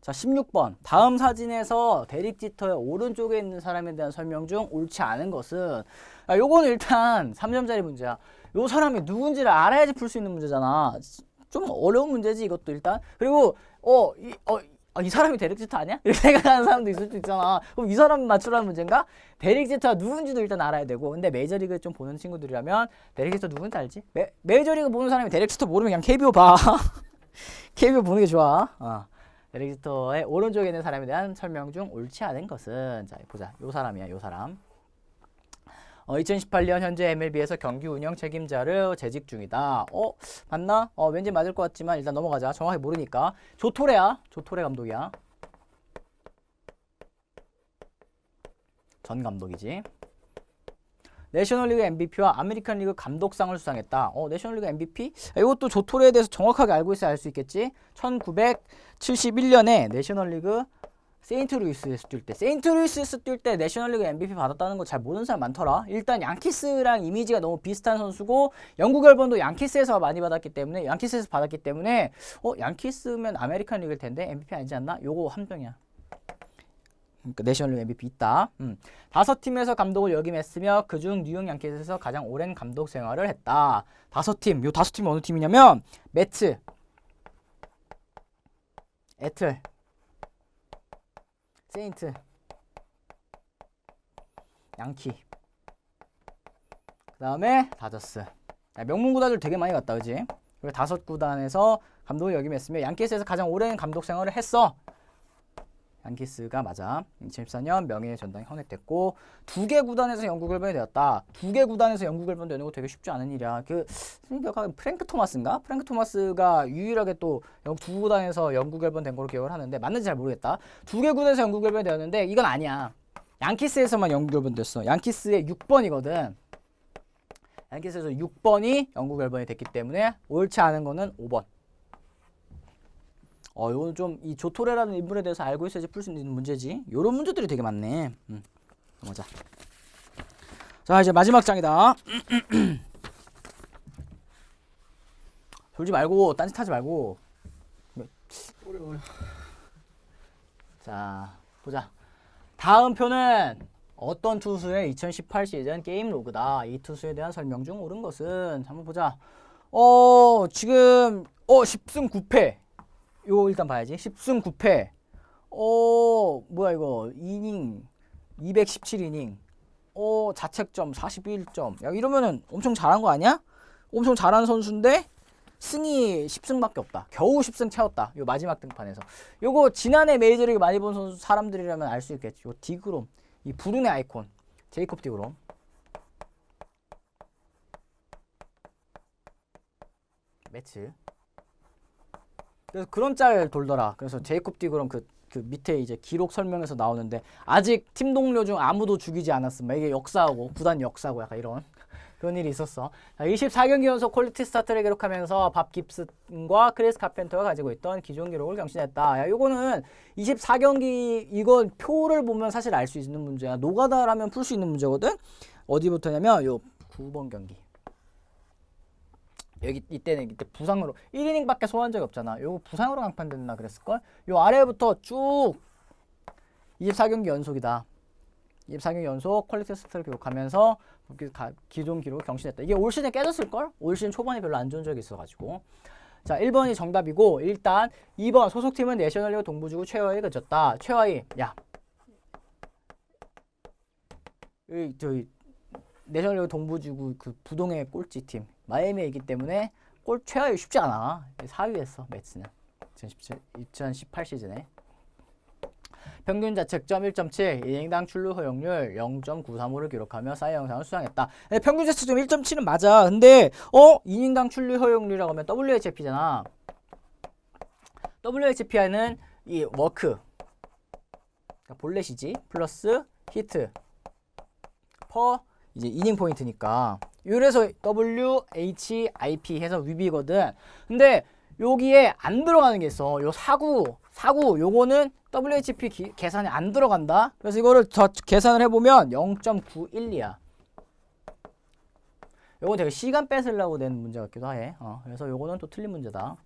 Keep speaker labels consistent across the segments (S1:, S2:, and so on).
S1: 자, 16번. 다음 사진에서 데릭 지터의 오른쪽에 있는 사람에 대한 설명 중 옳지 않은 것은 야, 요거는 일단 3점짜리 문제야. 요 사람이 누군지를 알아야지 풀 수 있는 문제잖아. 좀 어려운 문제지 이것도 일단. 그리고 어, 이, 어, 아, 이 사람이 데릭 지터 아니야? 이렇게 생각하는 사람도 있을 수 있잖아. 그럼 이 사람 맞추라는 문제인가? 데릭 지터가 누군지도 일단 알아야 되고. 근데 메이저리그 좀 보는 친구들이라면 데릭 지터 누군지 알지? 메, 메이저리그 보는 사람이 데릭 지터 모르면 그냥 KBO 봐. KBO 보는 게 좋아. 어. 지터의 오른쪽에 있는 사람에 대한 설명 중 옳지 않은 것은 자 보자. 요 사람이야. 요 사람. 어, 2018년 현재 MLB에서 경기 운영 책임자를 재직 중이다. 어, 맞나? 어, 왠지 맞을 것 같지만 일단 넘어가자. 정확히 모르니까. 조토레야. 조토레 감독이야. 전 감독이지. 내셔널리그 MVP와 아메리칸 리그 감독상을 수상했다. 어, 내셔널리그 MVP? 아, 이것도 조토레에 대해서 정확하게 알고 있어야 알 수 있겠지. 1971년에 내셔널리그 세인트루이스에서 뛸 때, 세인트루이스에서 뛸 때 내셔널리그 MVP 받았다는 거 잘 모르는 사람 많더라. 일단 양키스랑 이미지가 너무 비슷한 선수고 영국 열번도 양키스에서 많이 받았기 때문에 양키스에서 받았기 때문에 어 양키스면 아메리칸 리그일 텐데 MVP 아니지 않나? 요거 함정이야. 그러니까 내셔널리그 MVP 있다. 음. 다섯 팀에서 감독을 역임했으며 그중 뉴욕 양키스에서 가장 오랜 감독 생활을 했다. 다섯 팀. 요 다섯 팀이 어느 팀이냐면 매츠, 애틀, 세인트, 양키. 그다음에 다저스. 야, 명문 구단들 되게 많이 갔다, 그지? 다섯 구단에서 감독을 역임했으며 양키스에서 가장 오랜 감독 생활을 했어. 양키스가 맞아. 2014년 명예의 전당이 헌액됐고 두 개 구단에서 영국 열번이 되었다. 두 개 구단에서 영국 열번 되는 거 되게 쉽지 않은 일이야. 그 생각하면 프랭크 토마스인가? 프랭크 토마스가 유일하게 또 두 구단에서 영국 열번 된 걸로 기억을 하는데 맞는지 잘 모르겠다. 두 개 구단에서 영국 열번이 되었는데 이건 아니야. 양키스에서만 영국 열번 됐어. 양키스의 6번이거든. 양키스에서 6번이 영국 열번이 됐기 때문에 옳지 않은 거는 5번. 어, 이건 좀이 조토레라는 인물에 대해서 알고 있어야지 풀 수 있는 문제지. 요런 문제들이 되게 많네. 음. 넘어자. 자, 이제 마지막 장이다. 졸지 말고 딴짓 하지 말고.
S2: 어려워요.
S1: 자, 보자. 다음 표는 어떤 투수의 2018 시즌 게임 로그다. 이 투수에 대한 설명 중 옳은 것은 한번 보자. 어, 지금 어 10승 9패. 요 일단 봐야지. 10승 9패. 어, 뭐야 이거? 이닝 217이닝. 어, 자책점 41점. 야, 이러면은 엄청 잘한 거 아니야? 엄청 잘한 선수인데 승이 10승밖에 없다. 겨우 10승 채웠다. 요 마지막 등판에서. 요거 지난해 메이저리그 많이 본 선수 사람들이라면 알 수 있겠지. 요 디그롬. 이 불운의 아이콘. 제이콥 디그롬. 매츠. 그래서 그런 짤 돌더라. 그래서 제이콥 디그롬 그, 그 밑에 이제 기록 설명에서 나오는데 아직 팀 동료 중 아무도 죽이지 않았음. 이게 역사하고 구단 역사고 약간 이런 그런 일이 있었어. 자, 24경기 연속 퀄리티 스타트를 기록하면서 밥 깁슨과 크리스 카펜터가 가지고 있던 기존 기록을 경신했다. 야, 요거는 24경기 이건 표를 보면 사실 알 수 있는 문제야. 노가다라면 풀 수 있는 문제거든. 어디부터냐면 요 9번 경기. 여기 이때는 이때 부상으로 1이닝밖에 소화한 적이 없잖아. 요거 부상으로 강판됐나 그랬을 걸. 요 아래부터 쭉 24경기 연속이다. 24경기 연속 퀄리티 스타트를 기록하면서 기존 기록을 경신했다. 이게 올 시즌에 깨졌을 걸? 올 시즌 초반에 별로 안 좋은 적이 있어가지고. 자, 1번이 정답이고 일단 2번 소속팀은 내셔널리그 동부지구 최하위에 그쳤다. 최하위, 야, 이 저기 내셔널리그 동부지구 그 부동의 꼴찌 팀 마이애미에 있기 때문에 골 최하위 쉽지 않아. 4위였어 매츠는 2017, 2018 시즌에. 평균 자책점 1.7, 이닝당 출루 허용률 0.935를 기록하며 사이 영상을 수상했다. 근데 평균 자책점 1.7은 맞아. 근데 어 이닝당 출루 허용률이라고 하면 WHP잖아. WHP는 이 워크, 그러니까 볼넷이지 플러스 히트 퍼 이제 이닝 포인트니까. 이래서 WHIP 해서 위비거든. 근데 여기에 안 들어가는 게 있어. 요 사구, 사구 요거는 WHP 기, 계산이 안 들어간다. 그래서 이거를 더 계산을 해보면 0.912야. 요거 되게 시간 뺏으려고 낸 문제 같기도 해. 어, 그래서 요거는 또 틀린 문제다.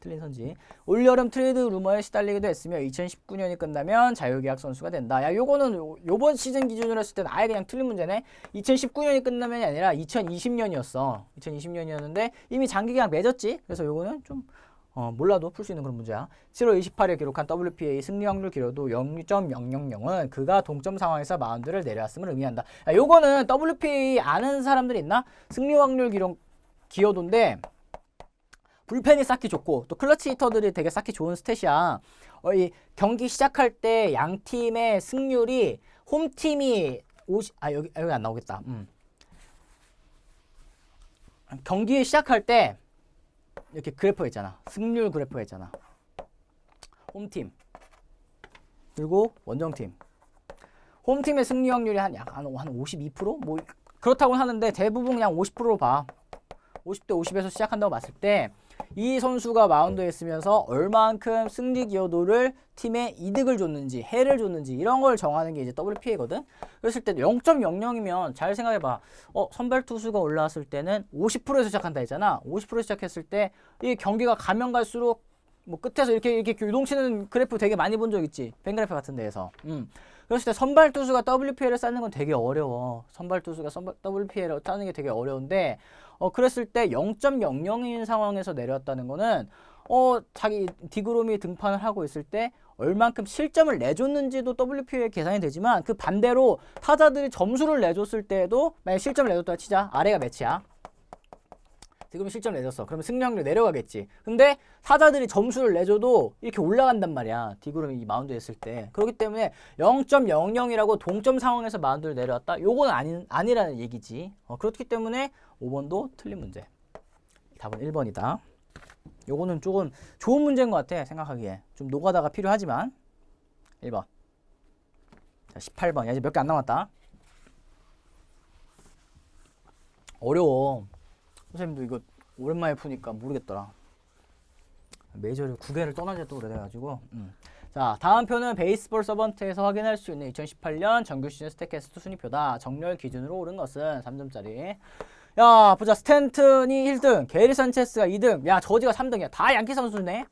S1: 틀린 선지. 올여름 트레이드 루머에 시달리기도 했으며 2019년이 끝나면 자유계약 선수가 된다. 야, 요거는 요- 요번 시즌 기준으로 했을 때는 아예 그냥 틀린 문제네. 2019년이 끝나면이 아니라 2020년이었어. 2020년이었는데 이미 장기 계약 맺었지. 그래서 요거는 좀 어, 몰라도 풀 수 있는 그런 문제야. 7월 28일 기록한 WPA 승리 확률 기로도 0.000은 그가 동점 상황에서 마운드를 내려왔음을 의미한다. 야, 요거는 WPA 아는 사람들이 있나? 승리 확률 기록 기여도인데 불펜이 쌓기 좋고 또 클러치 히터들이 되게 쌓기 좋은 스탯이야. 어, 이 경기 시작할 때 양 팀의 승률이 홈 팀이 50, 아 여기 여기 안 나오겠다. 음. 경기 시작할 때 이렇게 그래프 있잖아. 승률 그래프 있잖아. 홈팀 그리고 원정팀. 홈팀의 승리 확률이 한 약한 52%? 뭐 그렇다고 하는데 대부분 그냥 50%로 봐. 50대 50에서 시작한다고 봤을 때 이 선수가 마운드에 있으면서 얼만큼 승리 기여도를 팀에 이득을 줬는지 해를 줬는지 이런 걸 정하는 게 이제 WPA거든. 그랬을 때 0.00이면 잘 생각해봐. 어 선발 투수가 올라왔을 때는 50%에서 시작한다 했잖아. 50% 시작했을 때 이 경기가 가면 갈수록 뭐 끝에서 이렇게 이렇게 요동치는 그래프 되게 많이 본 적 있지. 뱅그래프 같은 데에서. 음. 그랬을 때 선발 투수가 WPA를 쌓는 건 되게 어려워. 선발 투수가 선발 WPA를 쌓는 게 되게 어려운데 어 그랬을 때 0.00인 상황에서 내려왔다는 거는 어 자기 디그롬이 등판을 하고 있을 때 얼만큼 실점을 내줬는지도 WPA 계산이 되지만 그 반대로 타자들이 점수를 내줬을 때도 만약 실점을 내줬다 치자 아래가 매치야. 지금 실점 내줬어. 그러면 승리 확률 내려가겠지. 근데 타자들이 점수를 내줘도 이렇게 올라간단 말이야. 디그롬이 이 마운드에 있을 때. 그렇기 때문에 0.00이라고 동점 상황에서 마운드를 내려왔다. 요건 아니, 아니라는 얘기지. 어, 그렇기 때문에 5번도 틀린 문제. 답은 1번이다. 요거는 조금 좋은 문제인 것 같아. 생각하기에. 좀 노가다가 필요하지만 1번. 자, 18번. 야, 이제 몇 개 안 남았다. 어려워. 선생님도 이거 오랜만에 푸니까 모르겠더라. 메이저를 9개를 떠난 지도 오래돼가지고. 음. 자, 다음 표는 베이스볼 서번트에서 확인할 수 있는 2018년 정규 시즌 스태캐스트 순위표다. 정렬 기준으로 오른 것은 3점짜리. 야, 보자. 스탠튼이 1등, 게리 산체스가 2등, 야, 저지가 3등이야. 다 양키 선수네.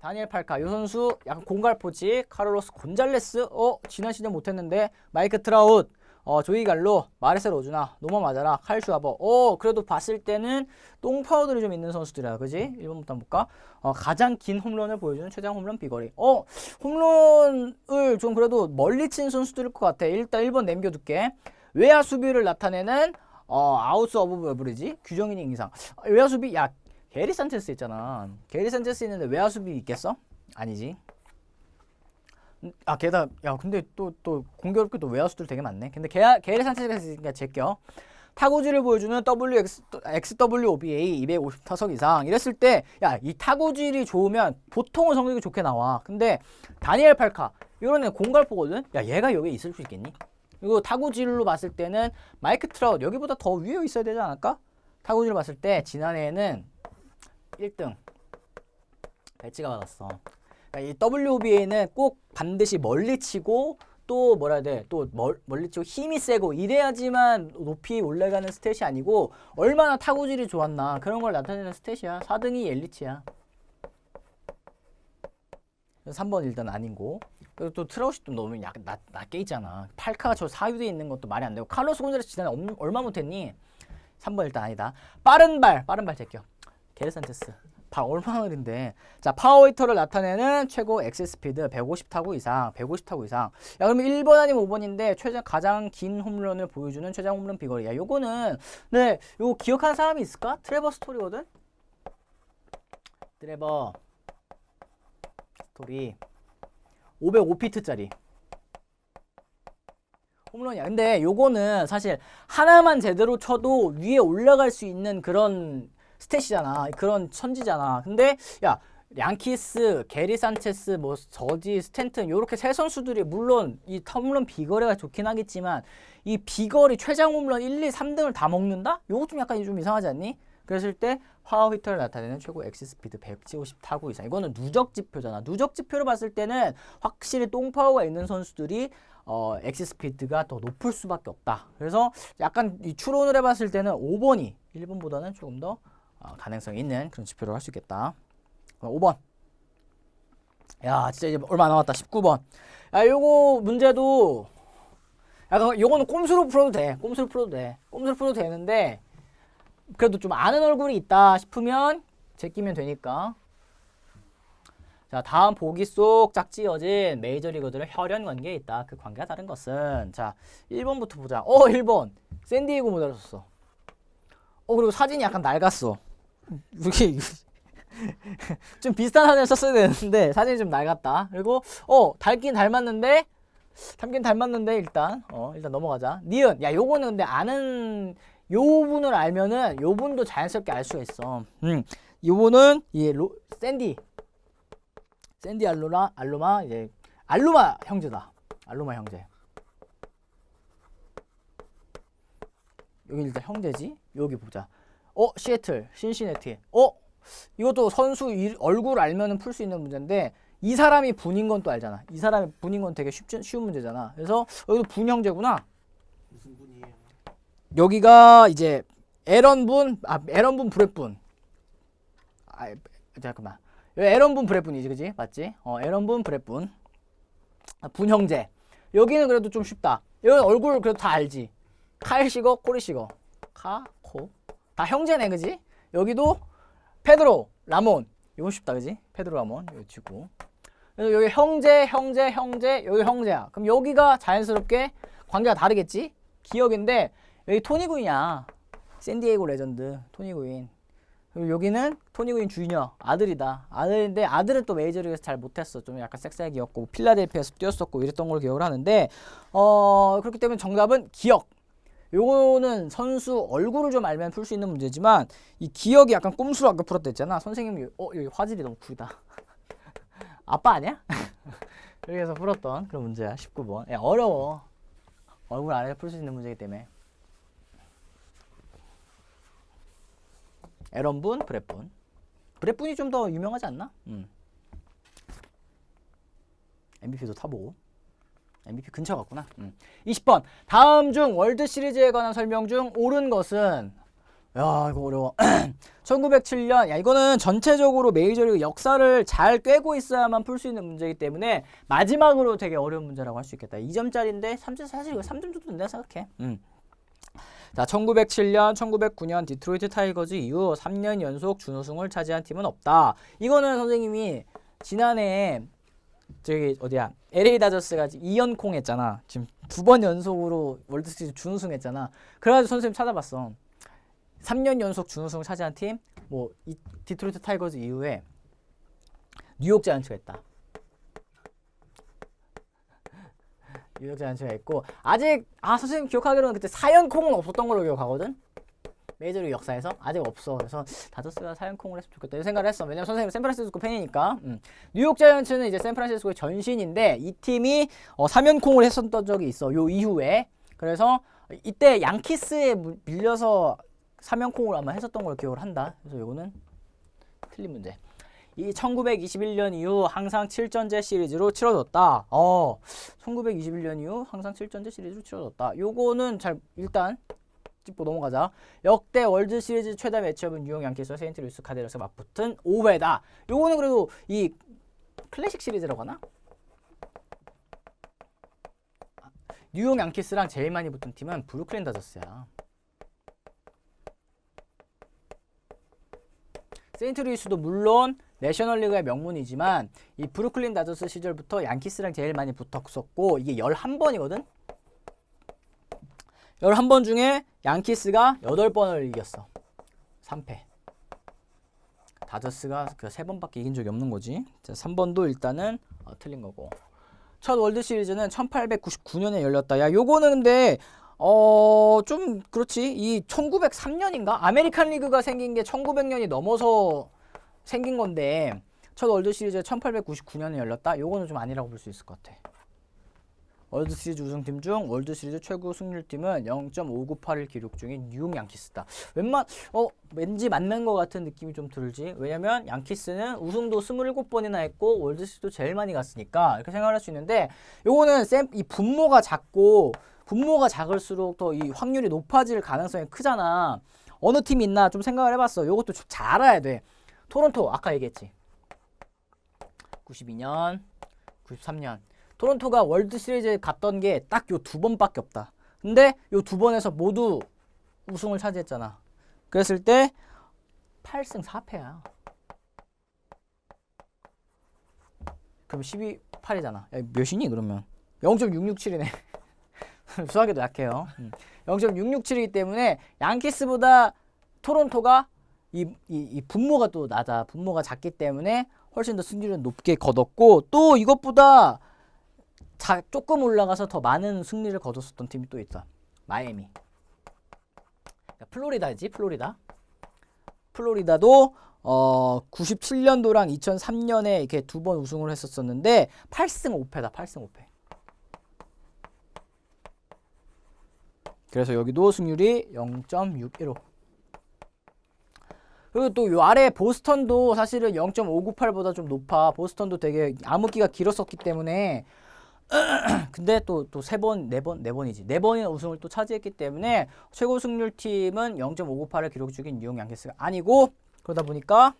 S1: 다니엘 팔카, 요 선수 약간 공갈포지, 카르로스 곤잘레스, 어, 지난 시즌 못했는데, 마이크 트라웃, 어, 조이 갈로, 마르셀 오주나, 노마 마자라, 칼 슈아버. 어, 그래도 봤을 때는 똥 파우더리 좀 있는 선수들이야. 그지? 1번부터 한번 볼까? 어, 가장 긴 홈런을 보여주는 최장 홈런 비거리. 어, 홈런을 좀 그래도 멀리 친 선수들일 것 같아. 일단 1번 남겨둘게. 외야 수비를 나타내는 어, 아웃스 오브 에브리지 규정인 인상. 아, 외야 수비 야, 게리 산체스 있잖아. 게리 산체스 있는데 외야 수비 있겠어? 아니지. 음, 아 게다 야 근데 또 또 공교롭게도 외야수들 되게 많네. 근데 게, 게리 산체스가 있으니까 제껴. 타구지를 보여주는 WX, XWOBA 250 타석 이상 이랬을 때 야 이 타구질이 좋으면 보통은 성적이 좋게 나와. 근데 다니엘 팔카 이런 애 공갈포거든. 야 얘가 여기 있을 수 있겠니? 이거 타구질로 봤을 때는 마이크 트라웃 여기보다 더 위에 있어야 되지 않을까? 타구질로 봤을 때 지난해에는 1등 배치가 받았어. 그러니까 이 WBA는 꼭 반드시 멀리 치고 또 뭐라 해야 돼? 또 멀, 멀리 치고 힘이 세고 이래야지만 높이 올라가는 스탯이 아니고 얼마나 타구질이 좋았나 그런 걸 나타내는 스탯이야. 4등이 엘리치야. 그래서 3번 일단 아닌 고 그리고 또 트라우시 또 너무 약, 낮, 낮게 있잖아. 팔카가 저 사유대에 있는 것도 말이 안 되고 칼로스 곤자레스 지난해 얼- 얼마 못했니? 3번 일단 아니다. 빠른 발, 빠른 발 제껴. 게르 산체스. 발 얼마나 느린데. 자, 파워 히터를 나타내는 최고 엑스 스피드 150 타구 이상, 150 타구 이상. 야, 그러면 1번 아니면 5번인데 최장 가장 긴 홈런을 보여주는 최장 홈런 비거리. 야, 요거는 네, 요거 기억하는 사람이 있을까? 트레버 스토리거든. 트레버 스토리 505피트짜리. 홈런이야. 근데 요거는 사실 하나만 제대로 쳐도 위에 올라갈 수 있는 그런 스탯이잖아. 그런 천지잖아. 근데 야 양키스, 게리 산체스, 뭐 저지, 스탠튼 요렇게 세 선수들이 물론 이 홈런 비거리가 좋긴 하겠지만 이 비거리 최장 홈런 1, 2, 3등을 다 먹는다? 요거 좀 약간 좀 이상하지 않니? 그랬을 때 파워 히터를 나타내는 최고 엑시 스피드 150 타구 이상. 이거는 누적 지표잖아. 누적 지표로 봤을 때는 확실히 똥 파워가 있는 선수들이 어, 엑시 스피드가 더 높을 수밖에 없다. 그래서 약간 이 추론을 해봤을 때는 5번이 1번보다는 조금 더 어, 가능성이 있는 그런 지표로 할 수 있겠다. 5번. 야, 진짜 이제 얼마 안 남았다. 19번. 야, 요거 문제도 약간 요거는 꼼수로 풀어도 돼. 꼼수로 풀어도 돼. 꼼수로 풀어도 되는데 그래도 좀 아는 얼굴이 있다 싶으면 제끼면 되니까. 자, 다음 보기 속 짝지어진 메이저리거들의 혈연 관계에 있다. 그 관계가 다른 것은 자, 1번부터 보자. 어, 1번. 샌디에고 모델을 썼어. 어, 그리고 사진이 약간 낡았어. 이게 좀 비슷한 사진을 썼어야 되는데 사진이 좀 낡았다. 그리고 어, 닮긴 닮았는데 닮긴 닮았는데 일단 어, 일단 넘어가자. 니은. 야, 요거는 근데 아는 요 분을 알면은 요 분도 자연스럽게 알 수가 있어. 음. 요분은 이 로, 샌디 샌디 알로마 알로마 이제 알로마 형제다. 알로마 형제. 여기 일단 형제지. 여기 보자. 어 시애틀 신시내티. 어 이것도 선수 이- 얼굴 알면은 풀 수 있는 문제인데 이 사람이 분인 건 또 알잖아. 이 사람이 분인 건 되게 쉽지, 쉬운 문제잖아. 그래서 여기도 분 형제구나. 여기가 이제 에런 분, 아 에런 분 브렛 분. 아 잠깐만. 여기 에런 분 브렛 분이지, 그지? 맞지? 어 에런 분 브렛 분. 아, 분 형제. 여기는 그래도 좀 쉽다. 여기 얼굴 그래도 다 알지. 칼시거, 코리시거, 카, 코. 다 형제네, 그지? 여기도 페드로, 라몬. 이건 쉽다, 그지? 페드로, 라몬. 이거 치고. 그래서 여기 형제, 형제, 형제, 여기 형제야. 그럼 여기가 자연스럽게 관계가 다르겠지? 기억인데 여기 토니 구인이야. 샌디에이고 레전드 토니 구인. 그리고 여기는 토니 구인 주니어 아들이다. 아들인데 아들은 또 메이저리그에서 잘 못했어. 좀 약간 섹스하기였고 필라델피아에서 뛰었었고 이랬던 걸 기억을 하는데 어 그렇기 때문에 정답은 기억. 요거는 선수 얼굴을 좀 알면 풀 수 있는 문제지만 이 기억이 약간 꼼수로 아까 풀었다 했잖아. 선생님이 어 여기 화질이 너무 구리다. 아빠 아니야? 여기서 풀었던 그런 문제야. 19번. 야, 어려워. 얼굴 안에 풀수 있는 문제이기 때문에. 에런분, 브렛분. 브렛분이 좀 더 유명하지 않나? 음. MVP도 타보고. MVP 근처 같구나. 음. 20번. 다음 중 월드 시리즈에 관한 설명 중 옳은 것은 야, 이거 어려워. 1907년. 야, 이거는 전체적으로 메이저리그 역사를 잘 꿰고 있어야만 풀 수 있는 문제이기 때문에 마지막으로 되게 어려운 문제라고 할 수 있겠다. 2점짜리인데 3점 사실 이거 3점 정도 된다 생각해. 음. 자, 1907년, 1909년 디트로이트 타이거즈 이후 3년 연속 준우승을 차지한 팀은 없다. 이거는 선생님이 지난해 저기 어디야 LA 다저스가 지금 2연콩 했잖아. 지금 두 번 연속으로 월드 시리즈 준우승 했잖아. 그래 가지고 선생님 찾아봤어. 3년 연속 준우승을 차지한 팀, 뭐 이, 디트로이트 타이거즈 이후에 뉴욕 자이언츠가 있다. 뉴욕 자이언츠가 있고 아직 아 선생님 기억하기로는 그때 사연콩은 없었던 걸로 기억하거든. 메이저리그 역사에서 아직 없어. 그래서 다저스가 사연콩을 했으면 좋겠다. 이 생각을 했어. 왜냐면 선생님 샌프란시스코 팬이니까. 음. 뉴욕 자이언츠는 이제 샌프란시스코의 전신인데 이 팀이 어, 3연콩을 했었던 적이 있어. 요 이후에. 그래서 이때 양키스에 물- 밀려서 3연콩을 아마 했었던 걸 기억을 한다. 그래서 요거는 틀린 문제. 이 1921년 이후 항상 7전제 시리즈로 치러졌다. 어, 1921년 이후 항상 7전제 시리즈로 치러졌다. 요거는 잘 일단 짚고 넘어가자. 역대 월드 시리즈 최다 매치업은 뉴욕 양키스와 세인트 루이스 카디러스 맞붙은 5회다. 요거는 그래도 이 클래식 시리즈라고 하나? 아, 뉴욕 양키스랑 제일 많이 붙은 팀은 브루클린 다저스야. 세인트루이스도 물론 내셔널리그의 명문이지만 이 브루클린 다저스 시절부터 양키스랑 제일 많이 붙었었고 이게 11번이거든. 11번 중에 양키스가 8번을 이겼어. 3패. 다저스가 그 3번밖에 이긴 적이 없는 거지. 자, 3번도 일단은 어, 틀린 거고. 첫 월드 시리즈는 1899년에 열렸다. 야, 요거는 근데 어, 좀 그렇지. 이 1903년인가? 아메리칸 리그가 생긴 게 1900년이 넘어서 생긴 건데 첫 월드 시리즈 1899년에 열렸다. 요거는 좀 아니라고 볼 수 있을 것 같아. 월드 시리즈 우승팀 중 월드 시리즈 최고 승률팀은 0.598을 기록 중인 뉴욕 양키스다. 웬만 어 왠지 맞는 것 같은 느낌이 좀 들지. 왜냐면 양키스는 우승도 27번이나 했고 월드 시리즈도 제일 많이 갔으니까 이렇게 생각할 수 있는데 요거는 쌤이 분모가 작고 분모가 작을수록 더 이 확률이 높아질 가능성이 크잖아. 어느 팀이 있나 좀 생각을 해봤어. 요것도 좀잘 알아야 돼. 토론토 아까 얘기했지. 92년, 93년. 토론토가 월드 시리즈에 갔던 게 딱 요 두 번밖에 없다. 근데 요 두 번에서 모두 우승을 차지했잖아. 그랬을 때 8승 4패야. 그럼 12, 8이잖아. 야, 몇이니 그러면? 0.667이네. 수학에도 약해요. 음. 0.667이기 때문에 양키스보다 토론토가 이, 이, 이 분모가 또 낮아. 분모가 작기 때문에 훨씬 더 승률은 높게 거뒀고 또 이것보다 자, 조금 올라가서 더 많은 승리를 거뒀었던 팀이 또 있다. 마이애미. 그러니까 플로리다지, 플로리다. 플로리다도 어 97년도랑 2003년에 이렇게 두 번 우승을 했었었는데 8승 5패다. 8승 5패. 그래서 여기도 승률이 0.615. 그리고 또 요 아래 보스턴도 사실은 0.598보다 좀 높아. 보스턴도 되게 암흑기가 길었었기 때문에 근데 또 또 세 번, 네 번, 네 번이지. 네 번이나 우승을 또 차지했기 때문에 최고 승률 팀은 0.598을 기록 중인 뉴욕 양키스가 아니고 그러다 보니까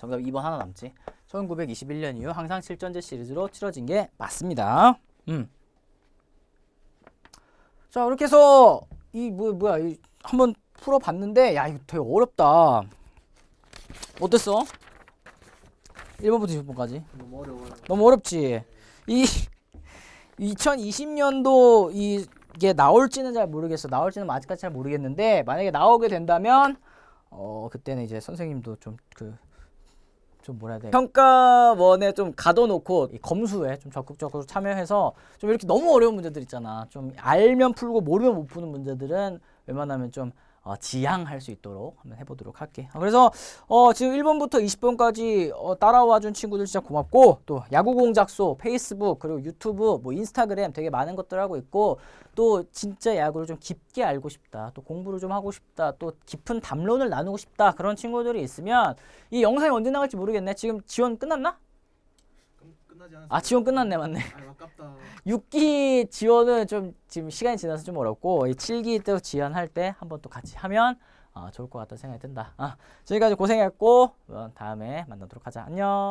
S1: 정답 2번 하나 남지. 1921년 이후 항상 7전제 시리즈로 치러진 게 맞습니다. 음. 자, 이렇게 해서 이 뭐, 뭐야, 이 한번 풀어봤는데 야, 이거 되게 어렵다. 어땠어? 1번부터 20번까지.
S2: 너무 어려워요.
S1: 너무 어렵지. 이 2020년도 이 이게 나올지는 잘 모르겠어. 나올지는 아직까지 잘 모르겠는데 만약에 나오게 된다면 어 그때는 이제 선생님도 좀그 좀 뭐라 해야 돼 평가원에 좀 가둬놓고 이 검수에 좀 적극적으로 참여해서 좀 이렇게 너무 어려운 문제들 있잖아 좀 알면 풀고 모르면 못 푸는 문제들은 웬만하면 좀 어, 지향할 수 있도록 한번 해보도록 할게. 아, 그래서 어, 지금 1번부터 20번까지 어, 따라와 준 친구들 진짜 고맙고 또 야구 공작소, 페이스북 그리고 유튜브, 뭐 인스타그램 되게 많은 것들 하고 있고 또 진짜 야구를 좀 깊게 알고 싶다, 또 공부를 좀 하고 싶다, 또 깊은 담론을 나누고 싶다 그런 친구들이 있으면 이 영상이 언제 나갈지 모르겠네. 지금 지원 끝났나?
S2: 끝- 끝나지 않았어요.
S1: 아 지원 끝났네, 맞네.
S2: 아, 아깝다.
S1: 6기 지원은 좀 지금 시간이 지나서 좀 어렵고 이 7기 때 지원할 때 한번 또 같이 하면 어, 좋을 것 같다는 생각이 든다. 아, 지금까지 고생했고 어, 다음에 만나도록 하자. 안녕.